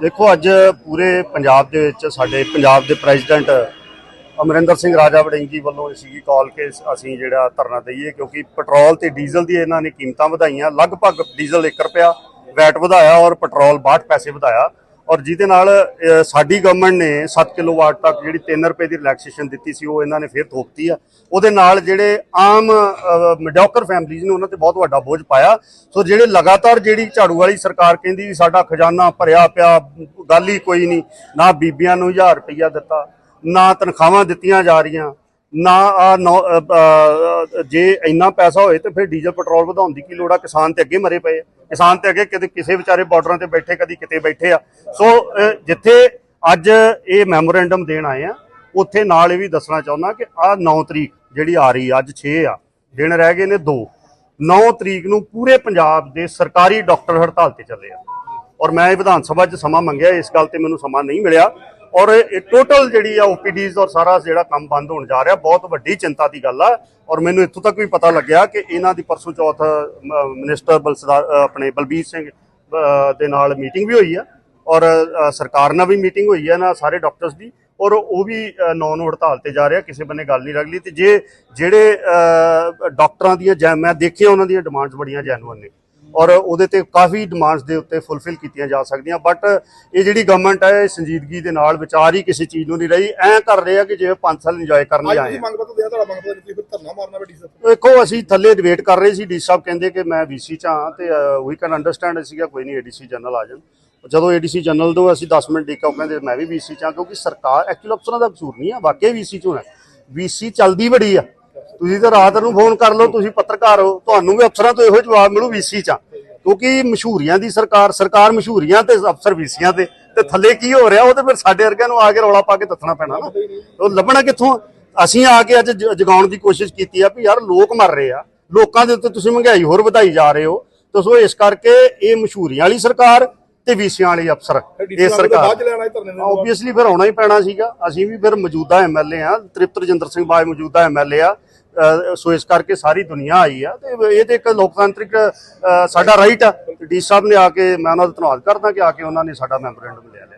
ਦੇਖੋ, ਅੱਜ ਪੂਰੇ ਪੰਜਾਬ ਦੇ ਵਿੱਚ ਸਾਡੇ ਪੰਜਾਬ ਦੇ ਪ੍ਰੈਜ਼ੀਡੈਂਟ ਅਮਰਿੰਦਰ ਸਿੰਘ ਰਾਜਾ ਵੜਿੰਗ ਜੀ ਵੱਲੋਂ ਸੀਗੀ ਕਾਲ ਕੇ ਅਸੀਂ ਜਿਹੜਾ ਧਰਨਾ ਦਈਏ ਕਿਉਂਕਿ ਪੈਟਰੋਲ ਤੇ ਡੀਜ਼ਲ ਦੀ ਇਹਨਾਂ ਨੇ ਕੀਮਤਾਂ ਵਧਾਈਆਂ। ਲਗਭਗ ਡੀਜ਼ਲ 1 ਰੁਪਿਆ ਵੈਟ ਵਧਾਇਆ ਔਰ ਪੈਟਰੋਲ 62 ਪੈਸੇ ਵਧਾਇਆ। ਔਰ ਜਿਹਦੇ ਨਾਲ ਸਾਡੀ ਗਵਰਨਮੈਂਟ ਨੇ 7 ਕਿਲੋਵਾਟ ਤੱਕ ਜਿਹੜੀ 3 ਰੁਪਏ ਦੀ ਰਿਲੈਕਸੇਸ਼ਨ ਦਿੱਤੀ ਸੀ, ਉਹ ਇਹਨਾਂ ਨੇ ਫੇਰ ਥੋਪਤੀ ਆ। ਉਹਦੇ ਨਾਲ ਜਿਹੜੇ ਆਮ ਮਿਡਿਓਕਰ ਫੈਮਲੀਜ਼ ਨੇ, ਉਹਨਾਂ ਤੇ ਬਹੁਤ ਵੱਡਾ ਬੋਝ ਪਾਇਆ। ਸੋ ਜਿਹੜੇ ਲਗਾਤਾਰ ਜਿਹੜੀ ਝਾੜੂ ਵਾਲੀ ਸਰਕਾਰ ਕਹਿੰਦੀ ਸਾਡਾ ਖਜ਼ਾਨਾ ਭਰਿਆ ਪਿਆ, ਗੱਲ ਹੀ ਕੋਈ ਨਹੀਂ, ਨਾ ਬੀਬੀਆਂ ਨੂੰ 1000 ਰੁਪਈਆ ਦਿੱਤਾ, ਨਾ ਤਨਖਾਹਾਂ ਦਿੱਤੀਆਂ ਜਾ ਰਹੀਆਂ। ਨਾ ਆ ਜੇ ਇੰਨਾ ਪੈਸਾ ਹੋਏ ਤੇ ਫਿਰ ਡੀਜ਼ਲ ਪੈਟਰੋਲ ਵਧਾਉਣ ਦੀ ਕੀ ਲੋੜ ਆ? ਕਿਸਾਨ ਤੇ ਅੱਗੇ ਮਰੇ ਪਏ ਆ। ਕਿਸਾਨ ਤੇ ਅੱਗੇ ਕਿਤੇ ਕਿਸੇ ਵਿਚਾਰੇ ਬਾਰਡਰਾਂ ਤੇ ਬੈਠੇ ਕਦੀ ਕਿਤੇ ਬੈਠੇ ਆ। ਸੋ ਜਿੱਥੇ ਅੱਜ ਇਹ ਮੈਮੋਰੈਂਡਮ ਦੇਣ ਆਏ ਆ ਉੱਥੇ ਨਾਲ ਇਹ ਵੀ ਦੱਸਣਾ ਚਾਹੁੰਦਾ ਕਿ ਆ 9 ਤਰੀਕ ਜਿਹੜੀ ਆ ਰਹੀ ਆ, ਅੱਜ 6 ਆ ਦਿਨ ਰਹਿ ਗਏ ਨੇ 2 9 ਤਰੀਕ ਨੂੰ ਪੂਰੇ ਪੰਜਾਬ ਦੇ ਸਰਕਾਰੀ ਡਾਕਟਰ ਹੜਤਾਲ ਤੇ ਚੱਲੇ ਆ। ਔਰ ਮੈਂ ਇਹ ਵਿਧਾਨ ਸਭਾ 'ਚ ਸਮਾਂ ਮੰਗਿਆ ਇਸ ਗੱਲ ਤੇ ਮੈਨੂੰ ਸਮਾਂ ਨਹੀਂ ਮਿਲਿਆ। ਔਰ ਇਹ ਟੋਟਲ ਜਿਹੜੀ ਆ ਓਪੀਡੀਜ਼ ਔਰ ਸਾਰਾ ਜਿਹੜਾ ਕੰਮ ਬੰਦ ਹੋਣ ਜਾ ਰਿਹਾ ਬਹੁਤ ਵੱਡੀ ਚਿੰਤਾ ਦੀ ਗੱਲ ਆ। ਔਰ ਮੈਨੂੰ ਇੱਥੋਂ ਤੱਕ ਵੀ ਪਤਾ ਲੱਗਿਆ ਕਿ ਇਹਨਾਂ ਦੀ ਪਰਸੋਂ ਚੌਥ ਮ- ਮਿਨਿਸਟਰ ਬਲਸਦਾ ਅ, ਆਪਣੇ ਬਲਬੀਰ ਸਿੰਘ ਦੇ ਨਾਲ ਮੀਟਿੰਗ ਵੀ ਹੋਈ ਆ। ਔਰ ਸਰਕਾਰ ਨਾਲ ਵੀ ਮੀਟਿੰਗ ਹੋਈ ਹੈ ਨਾ ਸਾਰੇ ਡਾਕਟਰਸ ਦੀ। ਔਰ ਉਹ ਵੀ ਨੌਨ ਹੜਤਾਲ ਤੇ ਜਾ ਰਿਹਾ ਕਿਸੇ ਬੰਨੇ ਗੱਲ ਨਹੀਂ ਰਗਲੀ ਤੇ ਜੇ ਜਿਹੜੇ ਅ, ਡਾਕਟਰਾਂ ਦੀਆਂ ਜੈ ਮੈਂ ਦੇਖਿਆ ਉਹਨਾਂ ਦੀਆਂ ਡਿਮਾਂਡਸ ਬੜੀਆਂ ਜੈਨੂਅਨ ਨੇ। ਔਰ ਉਹਦੇ ਤੇ ਕਾਫੀ ਡਿਮਾਂਡਸ ਦੇ ਉੱਤੇ ਫੁੱਲਫਿਲ ਕੀਤੀਆਂ ਜਾ ਸਕਦੀਆਂ। ਬਟ ਇਹ ਜਿਹੜੀ ਗਵਰਨਮੈਂਟ ਹੈ ਇਹ ਸੰਜੀਦਗੀ ਦੇ ਨਾਲ ਵਿਚਾਰ ਹੀ ਕਿਸੇ ਚੀਜ਼ ਨੂੰ ਨਹੀਂ ਰਹੀ। ਐਂ ਕਰ ਰਹੇ ਆ ਕਿ ਜਿਵੇਂ 5 ਸਾਲ ਇੰਜੋਏ ਕਰਨ ਲਈ ਅੱਜ ਆਏ ਆ। ਮੰਗ ਪੱਤਰ ਦਿਆ ਤੁਹਾਡਾ ਮੰਗ ਪੱਤਰ ਨਹੀਂ ਫਿਰ ਧਰਨਾ ਮਾਰਨਾ ਬੜੀ ਸਰ ਦੇਖੋ ਅਸੀਂ ਥੱਲੇ ਡਿਬੇਟ ਕਰ ਰਹੇ ਸੀ। ਡੀ ਸਾਹਿਬ ਕਹਿੰਦੇ ਕਿ ਮੈਂ ਵੀਸੀ ਚ ਹਾਂ ਤੇ ਵੀ ਕੈਨ ਅੰਡਰਸਟੈਂਡ ਸੀਗਾ ਕੋਈ ਨਹੀਂ ਏਡੀਸੀ ਜਨਰਲ ਆ ਜਾਣ। ਜਦੋਂ ਏਡੀਸੀ ਜਨਰਲ ਤੋਂ ਅਸੀਂ 10 ਮਿੰਟ ਉਹ ਕਹਿੰਦੇ ਮੈਂ ਵੀ ਵੀਸੀ ਚ ਹਾਂ ਕਿਉਂਕਿ ਸਰਕਾਰ ਐਕਚੁਅਲ ਅਫਸਰਾਂ ਦਾ ਕਸੂਰ ਨਹੀਂ ਆ ਵਾਕਈ ਵੀਸੀ ਚ ਹੋਣਾ। ਵੀਸੀ ਚੱਲਦੀ ਬੜੀ ਆ। ਤੁਸੀਂ ਤਾਂ ਰਾਤ ਨੂੰ ਫੋਨ ਕਰ ਲਓ ਤੁਸੀਂ ਪੱਤਰਕਾਰ ਹੋ। ਤੁਹਾਨੂੰ ਵੀ ਅਫਸਰਾਂ ਤੋਂ ਇਹੋ ਜਵਾਬ ਮਿਲੂ ਵੀਸੀ ਚ। ਕਿਉਂਕਿ ਮਸ਼ਹੂਰੀਆਂ ਦੀ ਸਰਕਾਰ ਸਰਕਾਰ ਮਸ਼ਹੂਰੀਆਂ ਤੇ ਅਫਸਰ ਵੀਸੀਆਂ ਤੇ ਤੇ ਥੱਲੇ ਕੀ ਹੋ ਰਿਹਾ ਉਹ ਤੇ ਫਿਰ ਸਾਡੇ ਵਰਗਿਆਂ ਨੂੰ ਆ ਕੇ ਰੌਲਾ ਪਾ ਕੇ ਦੱਸਣਾ ਪੈਣਾ ਨਾ। ਉਹ ਲੱਭਣਾ ਕਿੱਥੋਂ ਅਸੀਂ ਆ ਕੇ ਅੱਜ ਜਗਾਉਣ ਦੀ ਕੋਸ਼ਿਸ਼ ਕੀਤੀ ਆ ਵੀ ਯਾਰ ਲੋਕ ਮਰ ਰਹੇ ਆ। ਲੋਕਾਂ ਦੇ ਉੱਤੇ ਤੁਸੀਂ ਮਹਿੰਗਾਈ ਹੋਰ ਵਧਾਈ ਜਾ ਰਹੇ ਹੋ। ਤੇ ਸੋ ਇਸ ਕਰਕੇ ਇਹ ਮਸ਼ਹੂਰੀਆਂ ਵਾਲੀ ਸਰਕਾਰ ਤੇ ਵੀਸੀਆਂ ਵਾਲੀ ਅਫਸਰ ਇਹ ਸਰਕਾਰ। ਆਬਵੀਅਸਲੀ ਫਿਰ ਆਉਣਾ ਹੀ ਪੈਣਾ ਸੀਗਾ। ਅਸੀਂ ਵੀ ਫਿਰ ਮੌਜੂਦਾ ਐਮਐਲਏ ਆ ਤ੍ਰਿਪਤ ਰਜਿੰਦਰ ਸਿੰਘ ਬਾਜ ਮੌਜੂਦਾ ਐਮਐਲਏ ਆ। ਸੋ ਇਸ ਕਰਕੇ ਸਾਰੀ ਦੁਨੀਆ ਆਈ ਆ ਤੇ ਇਹ ਤੇ ਇੱਕ ਲੋਕਤਾਂਤਰਿਕ ਸਾਡਾ ਰਾਈਟ ਆ। ਡੀ ਸਾਹਿਬ ਨੇ ਆ ਕੇ ਮੈਂ ਉਹਨਾਂ ਦਾ ਧੰਨਵਾਦ ਕਰਦਾ ਕਿ ਆ ਕੇ ਉਹਨਾਂ ਨੇ ਸਾਡਾ ਮੈਮੋਰੈਂਡਮ ਲਿਆ ਲਿਆ।